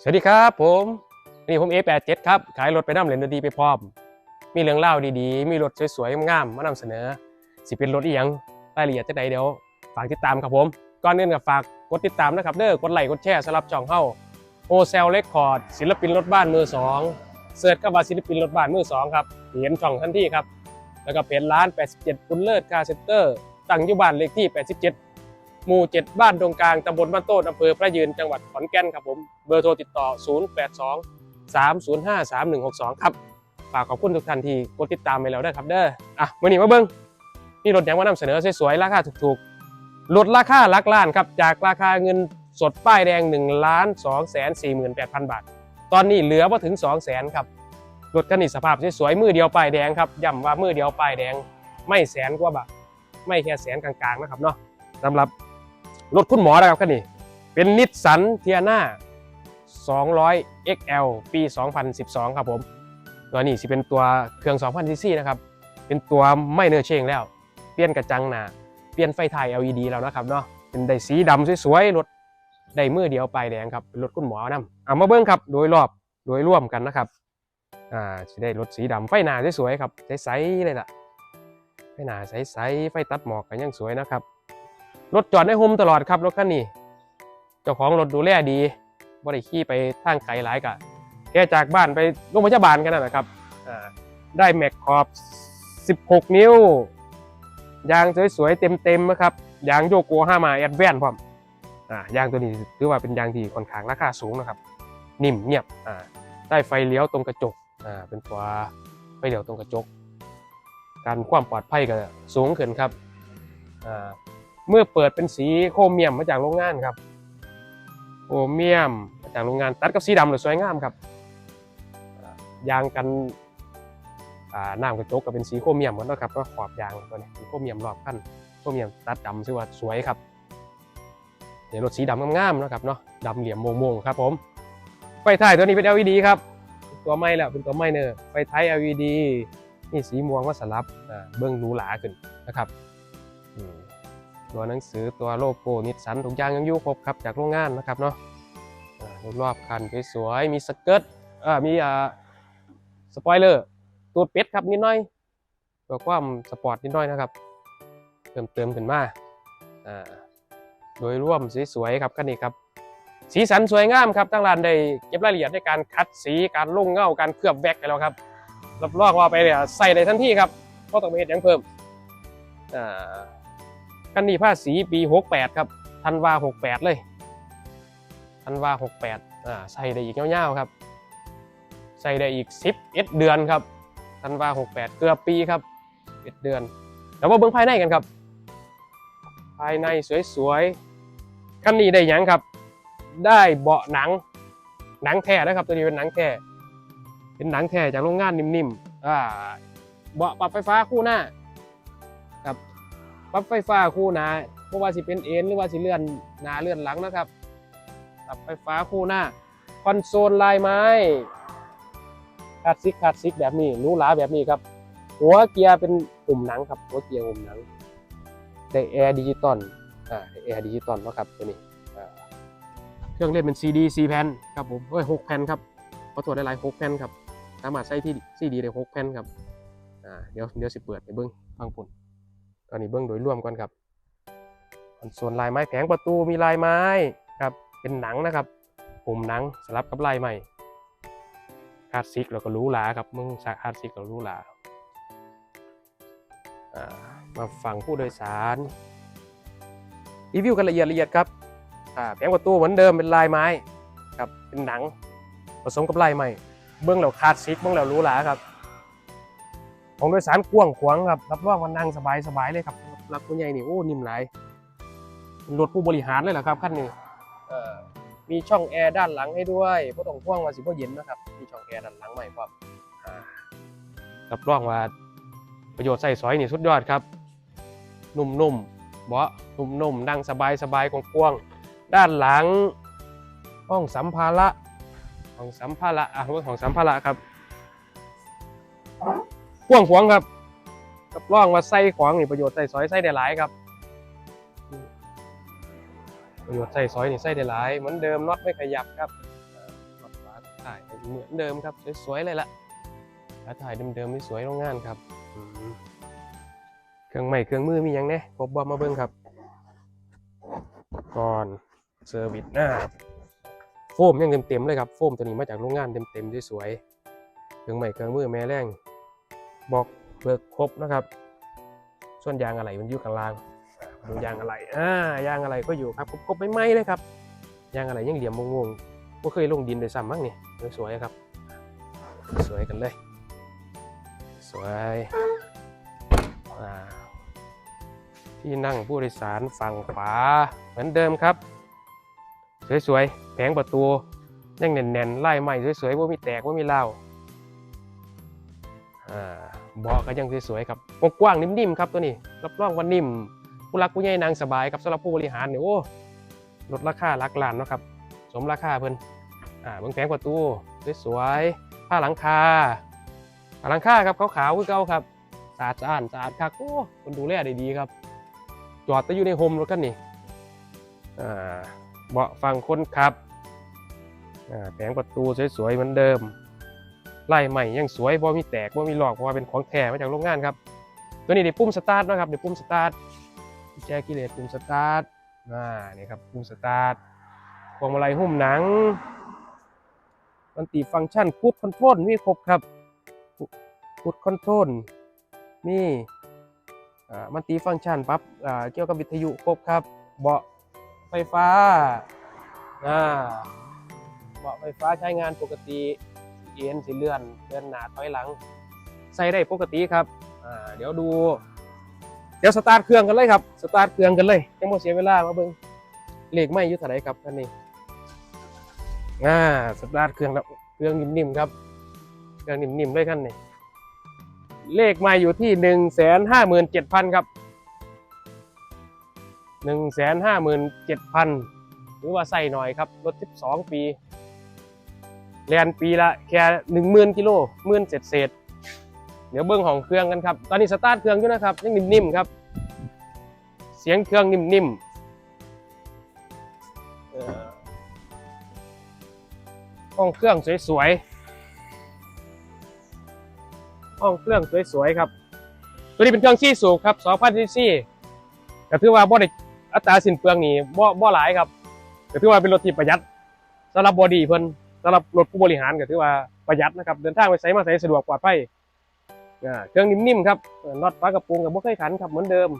สวัสดีครับผมนี่ผม A87 ครับ ขายรถไปน้ำเหรียญดีไปพร้อม มีเรื่องเล่าดีๆ มีรถสวยๆงามๆมานำเสนอ สิเป็นรถอีหยังรายละเอียดจะใดเดี๋ยว ฝากติดตามครับผม ก่อนอื่นก็ฝากกดติดตามนะครับเด้อกดไลค์กดแชร์สำหรับช่องเฮาโอเซลเลคคอร์ดศิลปินรถบ้านมือสองเสิร์ชก็ว่าศิลปินรถบ้านมือสองครับเห็นช่องทันทีครับแล้วก็เพจร้าน 87คุณเลิศคาร์เซ็นเตอร์ตั้งอยู่บ้านเลขที่ 87 หมู่ 7 บ้านตรงกลางตำบลบ้านโต้นอำเภอพระยืนจังหวัดขอนแก่นครับผม เบอร์โทรติดต่อ 082 305 3162 ครับ ฝากขอบคุณทุกท่านที่กดติดตามไปแล้วด้วยครับเด้อ อะมื่อนี้มาเบิ้งนี่รถยังมานำเสนอสวยๆ ราคาถูกๆ ลดราคาลักล้านครับ จากราคาเงินสดป้ายแดง1ล้าน2แสน48,000 บาท ตอนนี้เหลือมาถึง 2 แสนครับรถคันนี้สภาพสวยๆมือเดียวป้ายแดงครับย้ำว่ามือเดียวป้ายแดง ไม่แสนกว่าบาท ไม่แค่แสนกลางๆนะครับเนาะสำหรับ รถคุณหมอนะครับคันนี้ เป็นนิสสันเทียนา200 XL ปี 2012 ครับผมตัวนี้สิเป็นตัวเครื่อง 2,000ซีซีนะครับเป็นตัวไม่เนื้อเชงแล้ว เปลี่ยนกระจังหน้าเปลี่ยนไฟถ่าย LED แล้วนะครับเนาะเป็นได้สีดำสวยๆรถได้มือเดียวปลายแดงครับเป็นรถคุณหมอนำเอามาเบิ้งครับ โดยรอบโดยร่วมกันนะครับอ่าสิได้รถสีดำไฟหน้าสวยๆครับใสๆเลยล่ะไฟหน้าใสๆไฟตัดหมอกกันยังสวยนะครับ รถจอดในโฮมตลอดครับรถคันนี้ เจ้าของรถดูแลดีบ่ได้ขี่ไปทางไกลหลายกะแค่จากบ้านไปโรงพยาบาลกันนั่นแหละครับอ่าได้แม็กขอบ 16 นิ้ว ยางสวยๆ เต็มๆนะครับ ยางโยโกฮามาแอดแวนพร้อมอ่ายางตัวนี้ถือว่าเป็นยางที่ค่อนข้างราคาสูงนะครับ นิ่มเงียบอ่าได้ไฟเลี้ยวตรงกระจกอ่าเป็นตัวไฟเลี้ยวตรงกระจก การความปลอดภัยก็สูงขึ้นครับอ่า เมื่อเปิดเป็นสีโครเมียมมาจากโรงงานครับโครเมียมมาจากโรงงานตัดกับสีดำเลยสวยงามครับยางกันน้ำกระจกก็เป็นสีโครเมียมหมดแล้วครับก็ขอบยางตัวนี้เป็นโครเมียมรอบขั้นโครเมียมตัดดำซึ่งว่าสวยครับเดี๋ยวรถสีดำงามๆนะครับเนาะดำเหลี่ยมโมงๆครับผมไฟท้ายตัวนี้เป็น LED ครับตัวไม่แล้วเป็นตัวไม่เนอร์ไฟท้าย LED นี่สีม่วงว่าสลับเบื้องหรูหราขึ้นนะครับอืม ตัวหนังสือตัวโลโก้นิสสันทุกอย่างยังอยู่ครบครับจากโรงงานนะครับเนาะอ่ารอบคันสวยๆมีสเกิร์ตมีอ่าสปอยเลอร์ตูดเป็ดครับนิดหน่อยเพื่อความสปอร์ตนิดหน่อยนะครับ เติมเติมขึ้นมาโดยรวมสวยๆครับคันนี้ครับสีสันสวยงามครับตั้งร้านได้เก็บรายละเอียดในการคัดสีการลุ่งเงาการเคลือบแว็กไปแล้วครับรับรองว่าไปเนี่ยใส่ได้ทันทีครับเพราะต้องไปเห็นยังเพิ่มอ่า กันนี่ภาษีปี 68 ครับธันวา 68 เลยธันวา 68อ่าใส่ได้อีกยาวๆครับ ใส่ได้อีก 11 เดือนครับธันวา 68 เกือบปีครับ1เดือนแล้วมาเบิ่งภายในกันครับ ภายในสวยๆกันนี้ได้ยังครับ ได้เบาะหนังหนังแท้นะครับตัวนี้เป็นหนังแท้เป็นหนังแท้จากโรงงานนิ่มๆอ่าเบาะปรับไฟฟ้าคู่หน้าครับ ปลั๊บไฟฟ้าคู่หน้าเพราะว่าสิเป็นเอ็นหรือว่าสิเลื่อนหน้าเลื่อนหลังนะครับปรับไฟฟ้าคู่หน้าคอนโซลลายไม้คาสสิกคาสสิกแบบนี้หรูหราแบบนี้ครับ หัวเกียร์เป็นอุ่มหนังครับ หัวเกียร์อุ่มหนังได้แอร์ดิจิตอลอ่าแอร์ดิจิตอลนะครับตัวนี้เครื่องเล่นเป็น CD 4แผ่นครับผมเฮ้ย6แผ่นครับขอตรวจได้หลาย6แผ่นครับสามารถใส่ที่ CD ได้6แผ่นครับอ่าเดี๋ยวเดี๋ยวสิเปิดไปเบิ้งบางปุ่น ตอนนี้เบื้องโดยรวมก่อนครับ ส่วนลายไม้แผงประตูมีลายไม้ครับเป็นหนังนะครับปุ่มหนังสลับกับลายใหม่คลาสสิกแล้วก็รู้หลาครับมึงคลาสสิกแล้วรู้หลาามาฟังผู้โดยสารรีวิวกันละเอียดละเอียดครับแผงประตูเหมือนเดิมเป็นลายไม้ครับเป็นหนังผสมกับลายใหม่ เบื้องแล้วคลาสสิกเบื้องแล้วหรู้หลาครับ ของโดยสารกว้างขวางครับรับรองว่านั่งสบายสบายเลยครับรับผู้ใหญ่นี่โอ้นิ่มหลายเป็นรถผู้บริหารเลยเหรอครับขั้นนี้เอ่อมีช่องแอร์ด้านหลังให้ด้วยเพราะต้องพ่วงว่าสิบ่เย็นนะครับมีช่องแอร์ด้านหลังใหม่ครับอ่ารับรองว่าประโยชน์ใส่สอยนี่สุดยอดครับ นุ่มๆเบาะนุ่มๆนั่งสบายสบายกว้างๆด้านหลังห้องสัมภาระห้องสัมภาระอะห้องสัมภาระครับ กว้างขวางครับกับร่องว่าไส้ขวางนี่ประโยชน์ใส่ซอยไส้ได้หลายครับ ประโยชน์ใส่ซอยนี่ไส้ได้หลายเหมือนเดิมน็อตไม่ขยับครับถ่ายเหมือนเดิมครับสวยๆเลยล่ะขาถ่ายเดิมๆนี่สวยโรงงานครับเครื่องใหม่เครื่องมือมีหยังแน่ครบบอมาเบิ้งครับก่อนเซอร์วิสหน้าโฟมยังเต็มๆเลยครับโฟมตัวนี้มาจากโรงงานเต็มๆสวยๆเครื่องใหม่เครื่องมือแม่แรง บอกเบิกครบนะครับ ส่วนยางอะไรมันอยู่ข้างล่างดูยางอะไรอ่ายางอะไรก็อยู่ครับครบๆไม่ไหมเลยครับ ยางอะไรยังเหลี่ยมงงๆก็เคยลงดินเลยซ้ำมั้งนี่สวยๆครับ สวยกันเลย สวยที่นั่งผู้โดยสารฝั่งขวาเหมือนเดิมครับ สวยๆแผงประตูยังแน่นๆไล่ใหม่สวยๆว่ามีแตกว่ามีเล่า เบาะก็ยังสวยๆครับกว้างๆนิ่มๆครับตัวนี้รับรองว่านิ่มผู้รักผู้ใหญ่นางสบายครับสำหรับผู้บริหารเนี่ยโอ้ลดราคาหลักล้านเนาะครับสมราคาเพิ่นอ่าเบิ่งแผงประตูสวยๆผ้าหลังคาผ้าหลังคาครับขาวๆคือเก่าครับสะอาดสะอาดสะอาดครับโอ้คนดูแลได้ดีครับ จอดแต่อยู่ในโฮมรถกันนี่อ่าเบาะฝั่งคนขับอ่าแผงประตูสวยๆเหมือนเดิม ไล่ใหม่ยังสวยบ่มีแตกบ่มีหลอกเพราะว่าเป็นของแท้มาจากโรงงานครับ ตัวนี้ได้ปุ่มสตาร์ทนะครับได้ปุ่มสตาร์ทแจกิเลสปุ่มสตาร์ทอ่านี่ครับปุ่มสตาร์ทพวงมาลัยหุ้มหนังมันติฟังก์ชันพูดคอนโทรลมีครบครับพูดคอนโทรลมีอ่มันติฟังก์ชันปรับเกี่ยวกับวิทยุครบครับ เบาะไฟฟ้าอ่าเบาะไฟฟ้าใช้งานปกติ เอ็นสิเลื่อนเลื่อนหนาถอยหลัง ใส่ได้ปกติครับอ่าเดี๋ยวดู เดี๋ยวสตาร์ทเครื่องกันเลยครับสตาร์ทเครื่องกันเลยยังไม่เสียเวลามาเบิ่งเลขไม่อยุ่เท่าไหรครับคันนี้อ่าสตาร์ทเครื่องแล้วเครื่องนิ่มๆครับเครื่องนิ่มๆเลยคันนี้เลขไม่อยู่ที่หนึ่งแสนห้าหมื่นเจ็ดพันครับหนึ่งแสนห้าหมื่นเจ็ดพันหรือว่าใส่หน่อยครับรถสิบสองปี เรียนปีละแค่หนึ่งหมื่นกิโลหมื่นเศษเศษเดี๋ยวเบิ้องของเครื่องกันครับ ตอนนี้สตาร์ทเครื่องอยู่นะครับยังนิ่มๆครับ เสียงเครื่องนิ่มๆห้องเครื่องสวยๆห้องเครื่องสวยๆครับ ตัวนี้เป็นเครื่องซี่สูบครับ2,000ซีซีก็ถือว่าบ่ได้อัตราสินเปลืองนี่บ่บ่หลายครับก็ถือว่าเป็นรถที่ประหยัดสำหรับบอดี้เพิ่น สำหรับรถผู้บริหารก็ถือว่าประหยัดนะครับ เดินทางไปใช้มาใช้สะดวกปลอดภัยเครื่องนิ่มๆครับน็อตฝากระโปรงกับบ่เคยขันครับเหมือนเดิม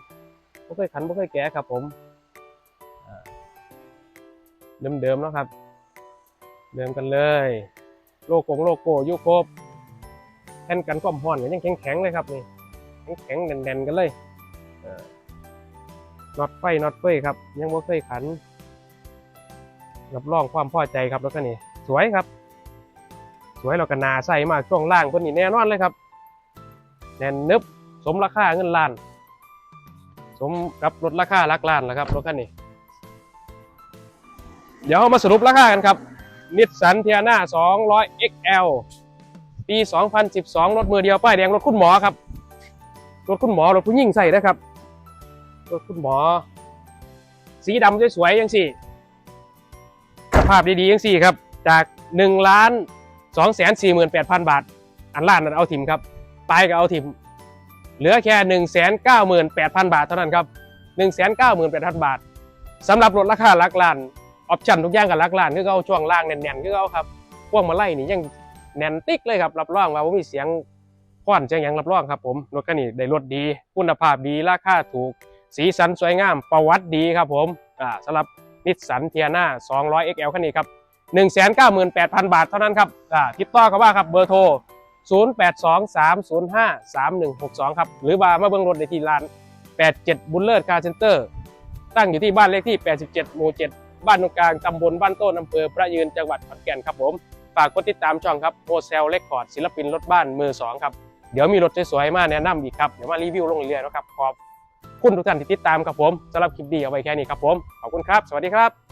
บ่เคยขันบ่เคยแกะครับผมเดิมๆแล้วครับ เดิมกันเลย โลโก้โลโก้ยูครบแผ่นกันความร้อนก็ยังแข็งๆเลยครับนี่แข็งๆแน่นๆกันเลยน็อตไฟน็อตเฟยครับ ยังบ่เคยขันรับรองความพอใจครับรถคันนี้ สวยครับ สวยเราก็นาใส่มากช่วงล่างเพิ่นนี่แน่นอนเลยครับ แน่นนึบสมราคาเงินล้าน สมกับรถราคาลักล้านแล้วครับรถคันนี้ เดี๋ยวเรามาสรุปราคากันครับนิสสันเทียนา200 XL ปี 2012 รถมือเดียวป้ายแดงรถคุณหมอครับ รถคุณหมอรถผู้หญิงใส่นะครับ รถคุณหมอ สีดำสวยๆยังสี่สภาพดีๆยังสี่ครับ จาก1ล้าน2แสน4หมื่น8พันบาท อันล้านนั้นเอาถิ่มครับปลายก็เอาถิ่มเหลือแค่1นึ่งแสนเก้าหมื่นแปดพันบาทเท่านั้นครับ1นึ่งแสนเก้าหมื่นแปดพันบาทสำหรับรถราคาลักล้านออปชั่นทุกอย่างกับลักล้านคือเอาช่วงล่างแน่นๆคือเอาครับพวกมาไล่นี่ยังแน่นติ๊กเลยครับรับรองว่าผมมีเสียงควันเสียงยังรับรองครับผมรถคันนี้ได้รถดี คุณภาพดีราคาถูก สีสันสวยงามประวัติดีครับผมอ่าสำหรับนิสสันเทียนา 200 XL คันนี้ครับ 198,000 บาทเท่านั้นครับติดต่อเขาว่าครับเบอร์โทร 0823053162 ครับ หรือว่ามาเบิ่งรถในที่ร้าน 87 บุลเลอร์คาร์เซ็นเตอร์ ตั้งอยู่ที่บ้านเลขที่ 87 หมู่ 7 บ้านตรงกลาง ตำบลบ้านโต้นอำเภอพระยืน จังหวัดขอนแก่นครับผม ฝากกดติดตามช่องครับโฮเซลเลคคอร์ดศิลปินรถบ้านมือ2ครับ เดี๋ยวมีรถสวยๆมาแนะนำอีกครับ เดี๋ยวมารีวิวลงเรื่อยๆนะครับขอบคุณทุกท่านที่ติดตามครับผมสำหรับคลิปดีเอาไว้แค่นี้ครับผม ขอบคุณครับ สวัสดีครับ